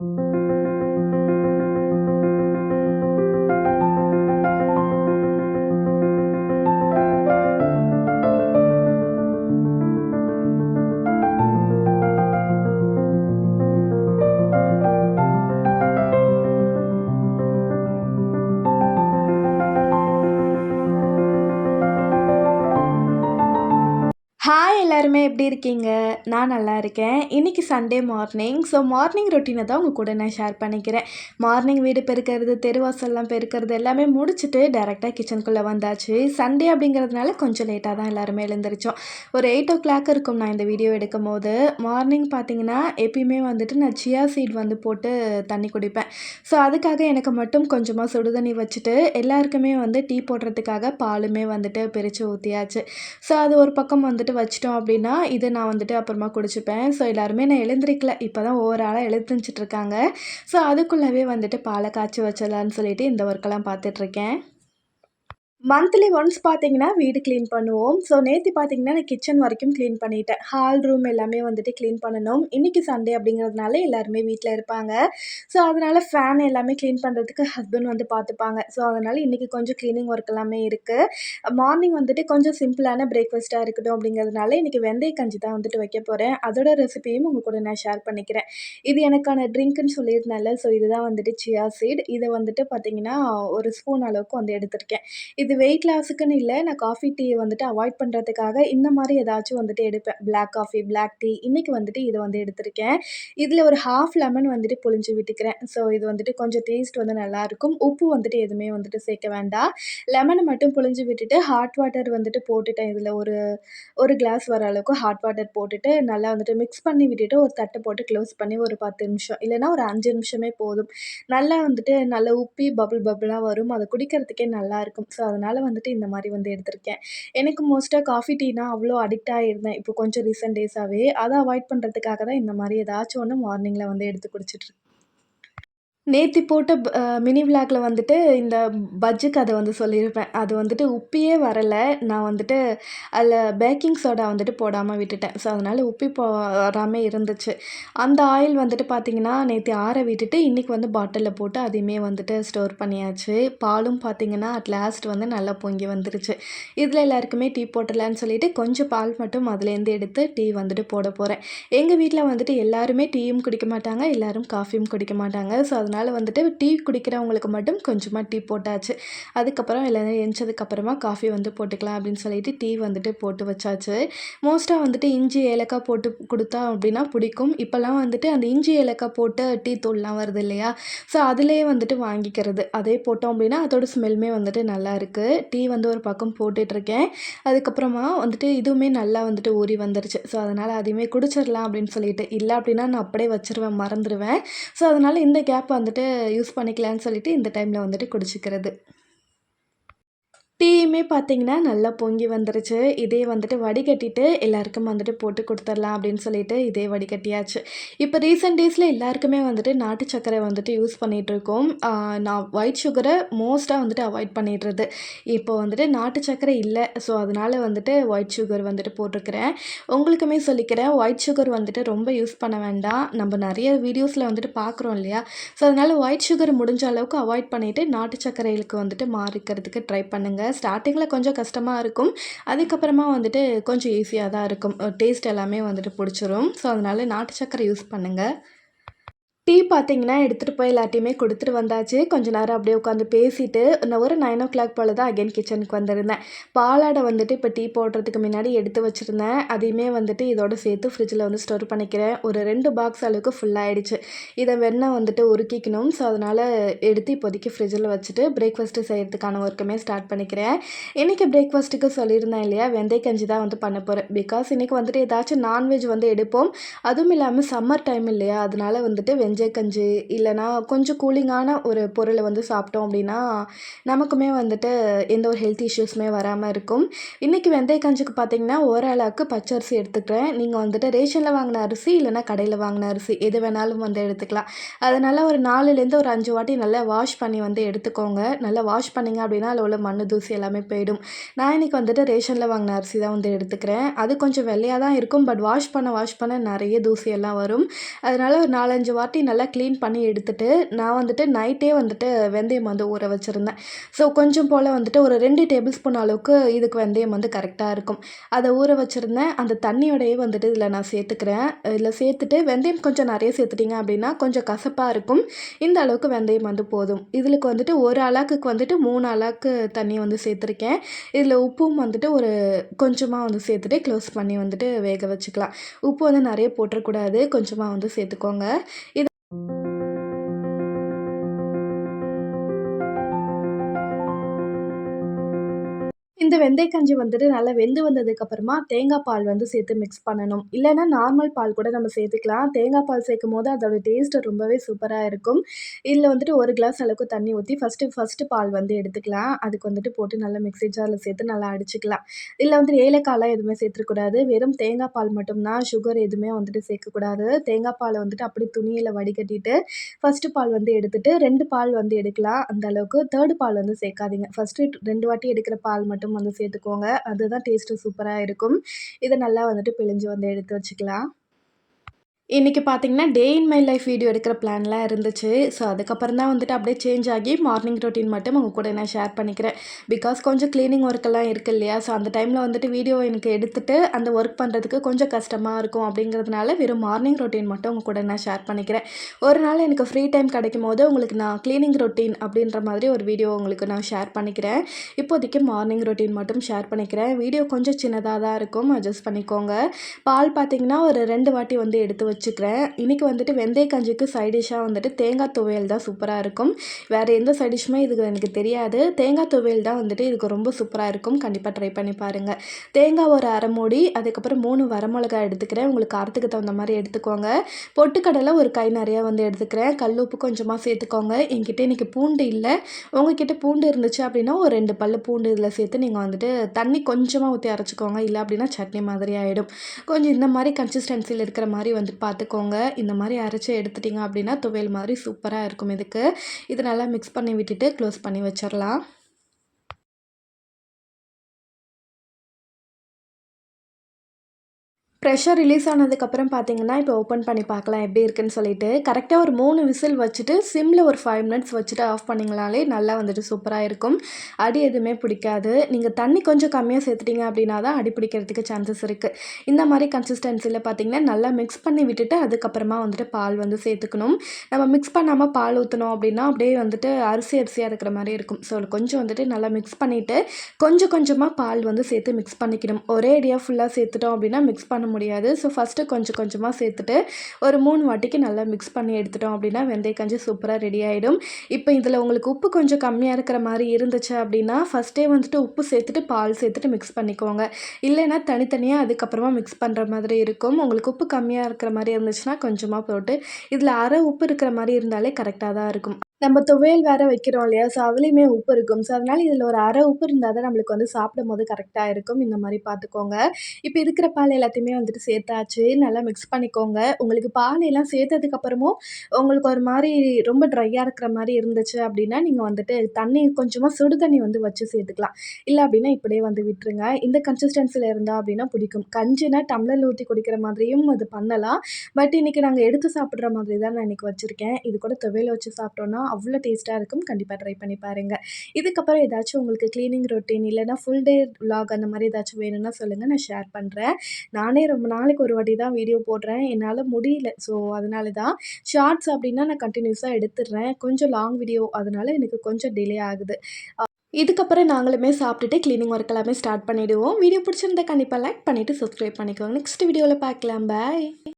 thank you எல்லாருமே எப்படி இருக்கீங்க? நான் நல்லா இருக்கேன். இன்றைக்கி சண்டே மார்னிங் ஸோ மார்னிங் ரொட்டீனை தான் உங்கள் கூட நான் ஷேர் பண்ணிக்கிறேன். மார்னிங் வீடு பெருக்கிறது தெருவாசல்லாம் பெருக்கிறது எல்லாமே முடிச்சுட்டு டேரெக்டாக கிச்சனுக்குள்ளே வந்தாச்சு. சண்டே அப்படிங்கிறதுனால கொஞ்சம் லேட்டாக தான் எல்லாருமே எழுந்திரிச்சோம். ஒரு எயிட் ஓ கிளாக் இருக்கும் நான் இந்த வீடியோ எடுக்கும் போது மார்னிங் பார்த்தீங்கன்னா எப்பயுமே வந்துட்டு நான் சியா சீட் வந்து போட்டு தண்ணி குடிப்பேன். ஸோ அதுக்காக எனக்கு மட்டும் கொஞ்சமாக சுடுதண்ணி வச்சுட்டு எல்லாருக்குமே வந்து டீ போடுறதுக்காக பாலுமே வந்துட்டு பிரித்து ஊற்றியாச்சு ஸோ அது ஒரு பக்கம் வந்துட்டு வச்சிட்டோம் அப்படின்னு இதை நான் வந்துட்டு அப்புறமா குடிச்சுப்பேன். ஸோ எல்லாருமே நான் எழுந்திரிக்கல. இப்போ தான் ஓவராலாக எழுந்திரிச்சிட்ருக்காங்க ஸோ அதுக்குள்ளவே வந்துட்டு பாலை காய்ச்சி வச்சிடலான்னு சொல்லிட்டு இந்த ஒர்க்கெல்லாம் பார்த்துட்ருக்கேன் மந்த்லி ஒன்ஸ் பார்த்தீங்கன்னா வீடு க்ளீன் பண்ணுவோம். ஸோ நேற்று பார்த்தீங்கன்னா நான் கிச்சன் வரைக்கும் க்ளீன் பண்ணிட்டேன். ஹால் ரூம் எல்லாமே வந்துட்டு க்ளீன் பண்ணணும். இன்றைக்கி சண்டே அப்படிங்கிறதுனால எல்லாருமே வீட்டில் இருப்பாங்க. ஸோ அதனால் ஃபேன் எல்லாமே க்ளீன் பண்ணுறதுக்கு ஹஸ்பண்ட் வந்து பார்த்துப்பாங்க ஸோ அதனால் இன்றைக்கி கொஞ்சம் க்ளீனிங் ஒர்க் எல்லாமே இருக்குது மார்னிங் வந்துட்டு கொஞ்சம் சிம்பிளான பிரேக்ஃபாஸ்ட்டாக இருக்கட்டும் அப்படிங்கிறதுனால இன்றைக்கி வெந்தய கஞ்சி தான் வந்துட்டு வைக்க போகிறேன் அதோட ரெசிபியும் உங்கள் கூட நான் ஷேர் பண்ணிக்கிறேன். இது எனக்கான ட்ரிங்க்குன்னு சொல்லியிருந்தால ஸோ இதுதான் வந்துட்டு சியா சீட் இதை வந்துட்டு பார்த்திங்கன்னா ஒரு ஸ்பூன் அளவுக்கு வந்து எடுத்திருக்கேன். இது வெயிட் லாஸுக்குன்னு இல்லை. நான் காஃபி டீயை வந்துட்டு அவாய்ட் பண்ணுறதுக்காக இந்த மாதிரி ஏதாச்சும் வந்துட்டு எடுப்பேன். பிளாக் காஃபி பிளாக் டீ இன்றைக்கி வந்துட்டு இதை வந்து எடுத்திருக்கேன். இதில் ஒரு ஹாஃப் லெமன் வந்துட்டு புழிஞ்சு விட்டுக்கிறேன். ஸோ இது வந்துட்டு கொஞ்சம் டேஸ்ட் வந்து நல்லாயிருக்கும் உப்பு வந்துட்டு எதுவுமே வந்துட்டு சேர்க்க வேண்டாம். லெமனை மட்டும் புழிஞ்சு விட்டுட்டு ஹாட் வாட்டர் வந்துட்டு போட்டுட்டேன். இதில் ஒரு ஒரு கிளாஸ் வர அளவுக்கு ஹாட் வாட்டர் போட்டுட்டு நல்லா வந்துட்டு மிக்ஸ் பண்ணி விட்டுட்டு ஒரு தட்டை போட்டு க்ளோஸ் பண்ணி ஒரு பத்து நிமிஷம் இல்லைனா ஒரு அஞ்சு நிமிஷமே போதும். நல்லா வந்துட்டு நல்லா உப்பி பபுள் பபுளாக வரும். அதை குடிக்கிறதுக்கே நல்லாயிருக்கும் ஸோ அதனால் வந்துட்டு இந்த மாதிரி வந்து எடுத்திருக்கேன். எனக்கு மோஸ்ட்டாக காஃபி டீனா அவ்வளோ அடிக்ட் ஆகிருந்தேன் இப்போ கொஞ்சம் ரீசெண்ட் டேஸாகவே அதை அவாய்ட் பண்ணுறதுக்காக தான் இந்த மாதிரி ஏதாச்சும் ஒன்று மார்னிங்கில் வந்து எடுத்து குடிச்சிட்ருக்கேன் நேத்தி போட்ட மினி விளாக்ல வந்துட்டு இந்த பஜ்ஜு கதை வந்து சொல்லியிருப்பேன். அது வந்துட்டு உப்பியே வரலை. நான் வந்துட்டு அதில் பேக்கிங் சோடா வந்துட்டு போடாமல் விட்டுட்டேன். ஸோ அதனால் உப்பி போ வராமல் இருந்துச்சு. அந்த ஆயில் வந்துட்டு பார்த்திங்கன்னா நேற்று ஆற விட்டுட்டு இன்றைக்கி வந்து பாட்டிலில் போட்டு அதையுமே வந்துட்டு ஸ்டோர் பண்ணியாச்சு. பாலும் பார்த்திங்கன்னா அட் லாஸ்ட் வந்து நல்லா பொங்கி வந்துருச்சு. இதில் எல்லாருக்குமே டீ போட்டலான்னு சொல்லிட்டு கொஞ்சம் பால் மட்டும் அதுலேருந்து எடுத்து டீ வந்துட்டு போட போகிறேன் எங்கள் வீட்டில் வந்துட்டு எல்லாருமே டீயும் குடிக்க மாட்டாங்க எல்லோரும் காஃபியும் குடிக்க மாட்டாங்க. ஸோ அதனால் அதனால் வந்துட்டு டீ குடிக்கிறவங்களுக்கு மட்டும் கொஞ்சமாக டீ போட்டாச்சு. அதுக்கப்புறம் எல்லோரும் எழுந்ததுக்கப்புறமா காஃபி வந்து போட்டுக்கலாம் அப்படின்னு சொல்லிட்டு டீ வந்துட்டு போட்டு வச்சாச்சு. மோஸ்ட்டாக வந்துட்டு இஞ்சி ஏலக்காய் போட்டு கொடுத்தா அப்படின்னா பிடிக்கும். இப்போல்லாம் வந்துட்டு அந்த இஞ்சி ஏலக்காய் போட்டு டீ தூள்லாம் வருது இல்லையா? ஸோ அதிலே வந்துட்டு வாங்கிக்கிறது. அதே போட்டோம் அப்படின்னா அதோட ஸ்மெல்லுமே வந்துட்டு நல்லா இருக்குது டீ வந்து ஒரு பக்கம் போட்டுட்ருக்கேன். அதுக்கப்புறமா வந்துட்டு இதுவுமே நல்லா வந்துட்டு ஊறி வந்துருச்சு. ஸோ அதனால் அதையுமே குடிச்சிடலாம் அப்படின்னு சொல்லிட்டு. இல்லை அப்படின்னா நான் அப்படியே வச்சுருவேன் மறந்துடுவேன் ஸோ அதனால் இந்த கேப் வந்து வந்துட்டு யூஸ் பண்ணிக்கலான்னு சொல்லிட்டு இந்த டைமில் வந்துட்டு குடிச்சிக்கிறது. டீயுமே பார்த்தீங்கன்னா நல்லா பொங்கி வந்துருச்சு. இதே வந்துட்டு வடிகட்டிட்டு எல்லாருக்கும் வந்துட்டு போட்டு கொடுத்துர்லாம் அப்படின்னு சொல்லிட்டு இதே வடிகட்டியாச்சு. இப்போ ரீசெண்ட் டேஸில் எல்லாருக்குமே வந்துட்டு நாட்டு சர்க்கரை வந்துட்டு யூஸ் பண்ணிகிட்ருக்கோம் நான் ஒயிட் சுகரை மோஸ்ட்டாக வந்துட்டு அவாய்ட் பண்ணிடுறது. இப்போ வந்துட்டு நாட்டு சர்க்கரை இல்லை. ஸோ அதனால் வந்துட்டு ஒயிட் சுகர் வந்துட்டு போட்டிருக்கிறேன். உங்களுக்குமே சொல்லிக்கிறேன் ஒயிட் சுகர் வந்துட்டு ரொம்ப யூஸ் பண்ண வேண்டாம். நம்ம நிறைய வீடியோஸில் வந்துட்டு பார்க்குறோம் இல்லையா? ஸோ அதனால் ஒயிட் சுகர் முடிஞ்ச அளவுக்கு அவாய்ட் பண்ணிவிட்டு நாட்டு சர்க்கரைகளுக்கு வந்துட்டு மாறிக்கிறதுக்கு ட்ரை பண்ணுங்கள் ஸ்டார்டிங்கில் கொஞ்சம் கஷ்டமாக இருக்கும். அதுக்கப்புறமா வந்துட்டு கொஞ்சம் ஈஸியாக தான் இருக்கும். டேஸ்ட் எல்லாமே வந்துட்டு பிடிச்சிரும். ஸோ அதனால் நாட்டு சக்கரை யூஸ் பண்ணுங்கள் டீ பார்த்தீங்கன்னா எடுத்துகிட்டு போய் எல்லாத்தையுமே கொடுத்துட்டு வந்தாச்சு. கொஞ்ச நேரம் அப்படியே உட்காந்து பேசிட்டு நான் ஒரு நைன் ஓ கிளாக் போல் தான் அகைன் கிச்சனுக்கு வந்திருந்தேன். பாலாடை வந்துட்டு இப்போ டீ போடுறதுக்கு முன்னாடி எடுத்து வச்சுருந்தேன். அதையுமே வந்துட்டு இதோட சேர்த்து ஃப்ரிட்ஜில் வந்து ஸ்டோர் பண்ணிக்கிறேன். ஒரு ரெண்டு பாக்ஸ் அளவுக்கு ஃபுல்லாகிடுச்சு இதை வெண்ணெய் வந்துட்டு உருக்கிக்கணும். ஸோ அதனால் எடுத்து இப்போதைக்கு ஃப்ரிட்ஜில் வச்சுட்டு பிரேக்ஃபாஸ்ட்டு செய்கிறதுக்கான ஒர்க்குமே ஸ்டார்ட் பண்ணிக்கிறேன். இன்றைக்கி பிரேக்ஃபாஸ்ட்டுக்கு சொல்லியிருந்தேன் இல்லையா? வெந்தய கஞ்சி தான் வந்து பண்ண போகிறேன் பிகாஸ் இன்றைக்கி வந்துட்டு ஏதாச்சும் நான்வெஜ் வந்து எடுப்போம். அதுவும் இல்லாமல் சம்மர் டைம் இல்லையா? அதனால் வந்துட்டு வெஞ்ச கஞ்சி இல்லைனா கொஞ்சம் கூலிங்கான ஒரு பொருளை வந்து சாப்பிட்டோம் அப்படின்னா நமக்குமே வந்துட்டு எந்த ஒரு ஹெல்த் இஷ்யூஸுமே வராமல் இருக்கும். இன்றைக்கி வெந்தய கஞ்சிக்கு பார்த்திங்கன்னா ஓரளவுக்கு பச்சரிசி எடுத்துக்கிறேன். நீங்கள் வந்துட்டு ரேஷனில் வாங்கின அரிசி இல்லைனா கடையில் வாங்கின அரிசி எது வேணாலும் வந்து எடுத்துக்கலாம். அதனால் ஒரு நாலுலேருந்து ஒரு அஞ்சு வாட்டி நல்லா வாஷ் பண்ணி வந்து எடுத்துக்கோங்க. நல்லா வாஷ் பண்ணிங்க அப்படின்னா அதில் உள்ள மண் தூசி எல்லாமே போயிடும். நான் இன்றைக்கி வந்துட்டு ரேஷனில் வாங்கின அரிசி தான் வந்து எடுத்துக்கிறேன். அது கொஞ்சம் வெள்ளையாக தான் இருக்கும். பட் வாஷ் பண்ண வாஷ் பண்ண நிறைய தூசி எல்லாம் வரும். அதனால் ஒரு நாலஞ்சு வாட்டி நல்லா க்ளீன் பண்ணி எடுத்துட்டு நான் வந்துட்டு நைட்டே வந்துட்டு வெந்தயம் வந்து ஊற வச்சுருந்தேன். ஸோ கொஞ்சம் போல் வந்துட்டு ஒரு ரெண்டு டேபிள் ஸ்பூன் அளவுக்கு இதுக்கு வெந்தயம் வந்து கரெக்டாக இருக்கும். அதை ஊற வச்சுருந்தேன். அந்த தண்ணியோடையே வந்துட்டு இதில் நான் சேர்த்துக்கிறேன். இதில் சேர்த்துட்டு வெந்தயம் கொஞ்சம் நிறைய சேர்த்துட்டிங்க அப்படின்னா கொஞ்சம் கசப்பாக இருக்கும். இந்த அளவுக்கு வெந்தயம் வந்து போதும். இதுக்கு வந்துட்டு ஒரு அலாக்குக்கு வந்துட்டு மூணு அலாக்கு தண்ணி வந்து சேர்த்துருக்கேன். இதில் உப்பும் வந்துட்டு ஒரு கொஞ்சமாக வந்து சேர்த்துட்டு க்ளோஸ் பண்ணி வந்துட்டு வேக வச்சுக்கலாம். உப்பு வந்து நிறைய போட்டுறக்கூடாது. கொஞ்சமாக வந்து சேர்த்துக்கோங்க. இது இந்த வெந்தய கஞ்சி வந்துட்டு நல்லா வெந்து வந்ததுக்கப்புறமா தேங்காய் பால் வந்து சேர்த்து மிக்ஸ் பண்ணணும். இல்லைன்னா நார்மல் பால் கூட நம்ம சேர்த்துக்கலாம். தேங்காய் பால் சேர்க்கும் போது அதோட டேஸ்ட்டு ரொம்பவே சூப்பராக இருக்கும். இதில் வந்துட்டு ஒரு கிளாஸ் அளவுக்கு தண்ணி ஊற்றி ஃபஸ்ட்டு ஃபஸ்ட்டு பால் வந்து எடுத்துக்கலாம். அதுக்கு வந்துட்டு போட்டு நல்லா மிக்ஸி ஜாரில் சேர்த்து நல்லா அடிச்சுக்கலாம். இதில் வந்துட்டு ஏலக்காயெலாம் எதுவுமே சேர்த்துக்கூடாது வெறும் தேங்காய் பால் மட்டும்தான். சுகர் எதுவுமே வந்துட்டு சேர்க்கக்கூடாது. தேங்காய் பாலை வந்துட்டு அப்படி துணியில் வடிகட்டிட்டு ஃபஸ்ட்டு பால் வந்து எடுத்துட்டு ரெண்டு பால் வந்து எடுக்கலாம். அந்த அளவுக்கு தேர்டு பால் வந்து சேர்க்காதீங்க. ஃபஸ்ட்டு ரெண்டு வாட்டி எடுக்கிற பால் மட்டும் வந்து சேர்த்துக்கோங்க. அதுதான் டேஸ்ட்டு சூப்பராக இருக்கும். இதை நல்லா வந்துட்டு பிழிஞ்சு வந்து எடுத்து வச்சுக்கலாம். இன்றைக்கி பார்த்தீங்கன்னா day in my life video எடுக்கிற பிளான்லாம் இருந்துச்சு. ஸோ அதுக்கப்புறம் தான் வந்துட்டு அப்படியே சேஞ்ச் ஆகி மார்னிங் ரொட்டீன் மட்டும் உங்கள் கூட நான் ஷேர் பண்ணிக்கிறேன். பிகாஸ் கொஞ்சம் க்ளீனிங் ஒர்க்கெல்லாம் இருக்குது இல்லையா? ஸோ அந்த டைமில் வந்துட்டு வீடியோ எனக்கு எடுத்துகிட்டு அந்த ஒர்க் பண்ணுறதுக்கு கொஞ்சம் கஷ்டமாக இருக்கும் அப்படிங்கிறதுனால வெறும் மார்னிங் ரொட்டீன் மட்டும் உங்கள் கூட நான் ஷேர் பண்ணிக்கிறேன். ஒரு நாள் எனக்கு ஃப்ரீ டைம் கிடைக்கும் போது உங்களுக்கு நான் க்ளீனிங் ரொட்டீன் அப்படின்ற மாதிரி ஒரு வீடியோ உங்களுக்கு நான் ஷேர் பண்ணிக்கிறேன். இப்போதைக்கு மார்னிங் ரொட்டீன் மட்டும் ஷேர் பண்ணிக்கிறேன். வீடியோ கொஞ்சம் சின்னதாக தான் இருக்கும். அட்ஜஸ்ட் பண்ணிக்கோங்க. பால் பார்த்தீங்கன்னா ஒரு ரெண்டு வாட்டி வந்து எடுத்து வச்சுக்கிறேன். இன்றைக்கி வந்துட்டு வெந்தய கஞ்சிக்கு வந்துட்டு தேங்காய் துவையல் தான் சூப்பராக இருக்கும். வேறு எந்த சைடிஷுமே இதுக்கு எனக்கு தெரியாது. தேங்காய் துவையல் தான் வந்துட்டு இதுக்கு ரொம்ப சூப்பராக இருக்கும். கண்டிப்பாக ட்ரை பண்ணி பாருங்கள் தேங்காய் ஒரு அரை மூடி அதுக்கப்புறம் மூணு வரமிளகாய் எடுத்துக்கிறேன். உங்களுக்கு காரத்துக்கு தகுந்த மாதிரி எடுத்துக்கோங்க. பொட்டுக்கடலை ஒரு கை நிறையா வந்து எடுத்துக்கிறேன். கல் உப்பு கொஞ்சமாக சேர்த்துக்கோங்க. என்கிட்ட இன்றைக்கி பூண்டு இல்லை. உங்ககிட்ட பூண்டு இருந்துச்சு அப்படின்னா ஒரு ரெண்டு பல் பூண்டு இதில் சேர்த்து நீங்கள் வந்துட்டு தண்ணி கொஞ்சமாக ஊற்றி அரைச்சிக்கோங்க. இல்லை அப்படின்னா சட்னி மாதிரி ஆகிடும் கொஞ்சம் இந்த மாதிரி கன்சிஸ்டன்சியில் இருக்கிற மாதிரி வந்து பார்த்துக்கோங்க. இந்த மாதிரி அரைச்சி எடுத்துட்டிங்க அப்படின்னா துவையல் மாதிரி சூப்பராக இருக்கும் இதுக்கு. இது நல்லா மிக்ஸ் பண்ணி விட்டுட்டு க்ளோஸ் பண்ணி வச்சிடலாம். ப்ரெஷர் ரிலீஸ் ஆனதுக்கப்புறம் பார்த்தீங்கன்னா இப்போ ஓப்பன் பண்ணி பார்க்கலாம் எப்படி இருக்குன்னு சொல்லிட்டு கரெக்டாக ஒரு மூணு விசில் வச்சுட்டு சிம்மில் ஒரு ஃபைவ் மினிட்ஸ் வச்சுட்டு ஆஃப் பண்ணிங்கனாலே நல்லா வந்துட்டு சூப்பராக இருக்கும். அடி எதுவுமே பிடிக்காது. நீங்கள் தண்ணி கொஞ்சம் கம்மியாக சேர்த்துட்டிங்க அப்படின்னா தான் அடி பிடிக்கிறதுக்கு சான்சஸ் இருக்குது இந்த மாதிரி கன்சிஸ்டன்சியில் பார்த்தீங்கன்னா நல்லா மிக்ஸ் பண்ணி விட்டுட்டு அதுக்கப்புறமா வந்துட்டு பால் வந்து சேர்த்துக்கணும். நம்ம மிக்ஸ் பண்ணாமல் பால் ஊற்றணும் அப்படின்னா அப்படியே வந்துட்டு அரிசி அரிசியாக இருக்கிற மாதிரி இருக்கும். ஸோ கொஞ்சம் வந்துட்டு நல்லா மிக்ஸ் பண்ணிவிட்டு கொஞ்சம் கொஞ்சமாக பால் வந்து சேர்த்து மிக்ஸ் பண்ணிக்கணும். ஒரே அடியாக ஃபுல்லாக சேர்த்துட்டோம் அப்படின்னா மிக்ஸ் பண்ண முடியாது. ஸோ ஃபஸ்ட்டு கொஞ்சம் கொஞ்சமாக சேர்த்துட்டு ஒரு மூணு வாட்டிக்கு நல்லா மிக்ஸ் பண்ணி எடுத்துட்டோம் அப்படின்னா வெந்தய கஞ்சி சூப்பராக ரெடி ஆகிடும் இப்போ இதில் உங்களுக்கு உப்பு கொஞ்சம் கம்மியாக இருக்கிற மாதிரி இருந்துச்சு அப்படின்னா ஃபஸ்ட்டே வந்துட்டு உப்பு சேர்த்துட்டு பால் சேர்த்துட்டு மிக்ஸ் பண்ணிக்கோங்க. இல்லைன்னா தனித்தனியாக அதுக்கப்புறமா மிக்ஸ் பண்ணுற மாதிரி இருக்கும். உங்களுக்கு உப்பு கம்மியாக இருக்கிற மாதிரி இருந்துச்சுன்னா கொஞ்சமாக போட்டு இதில் அரை உப்பு இருக்கிற மாதிரி இருந்தாலே கரெக்டாக தான் இருக்கும். நம்ம துவையல் வேறு வைக்கிறோம் இல்லையா? ஸோ அதுலேயுமே உப்பு இருக்கும். ஸோ அதனால் இதில் ஒரு அரை உப்பு இருந்தால் தான் நம்மளுக்கு வந்து சாப்பிடும் போது கரெக்டாக இருக்கும். இந்த மாதிரி பார்த்துக்கோங்க. இப்போ இருக்கிற பால் எல்லாத்தையுமே வந்துட்டு சேர்த்தாச்சு. நல்லா மிக்ஸ் பண்ணிக்கோங்க. உங்களுக்கு பால் எல்லாம் சேர்த்ததுக்கப்புறமும் உங்களுக்கு ஒரு மாதிரி ரொம்ப ட்ரையாக இருக்கிற மாதிரி இருந்துச்சு அப்படின்னா நீங்கள் வந்துட்டு தண்ணி கொஞ்சமாக சுடு தண்ணி வந்து வச்சு சேர்த்துக்கலாம். இல்லை அப்படின்னா இப்படியே வந்து விட்டுருங்க. இந்த கன்சிஸ்டன்சியில் இருந்தால் அப்படின்னா பிடிக்கும். கஞ்சினா டம்ளரில் ஊற்றி குடிக்கிற மாதிரியும் அது பண்ணலாம். பட் இன்றைக்கி நாங்கள் எடுத்து சாப்பிட்ற மாதிரி தான் நான் இன்றைக்கி வச்சுருக்கேன். இது கூட துவையல் வச்சு சாப்பிட்டோன்னா அவ்வளோ டேஸ்ட்டாக இருக்கும். கண்டிப்பாக ட்ரை பண்ணி பாருங்கள் இதுக்கப்புறம் ஏதாச்சும் உங்களுக்கு க்ளீனிங் ரொட்டீன் இல்லைனா ஃபுல் டே விலாக் அந்த மாதிரி ஏதாச்சும் வேணும்னா சொல்லுங்கள் நான் ஷேர் பண்ணுறேன் நானே ரொம்ப நாளைக்கு ஒரு வாட்டி தான் வீடியோ போடுறேன். என்னால் முடியல. ஸோ அதனால தான் ஷார்ட்ஸ் அப்படின்னா நான் கண்டினியூஸாக எடுத்துடுறேன். கொஞ்சம் லாங் வீடியோ அதனால் எனக்கு கொஞ்சம் டிலே ஆகுது. இதுக்கப்புறம் நாங்களுமே சாப்பிட்டுட்டு க்ளீனிங் ஒர்க் எல்லாமே ஸ்டார்ட் பண்ணிவிடுவோம் வீடியோ பிடிச்சிருந்தா கண்டிப்பாக லைக் பண்ணிவிட்டு சப்ஸ்கிரைப் பண்ணிக்கோங்க. நெக்ஸ்ட் வீடியோவில் பார்க்கலாம். பாய்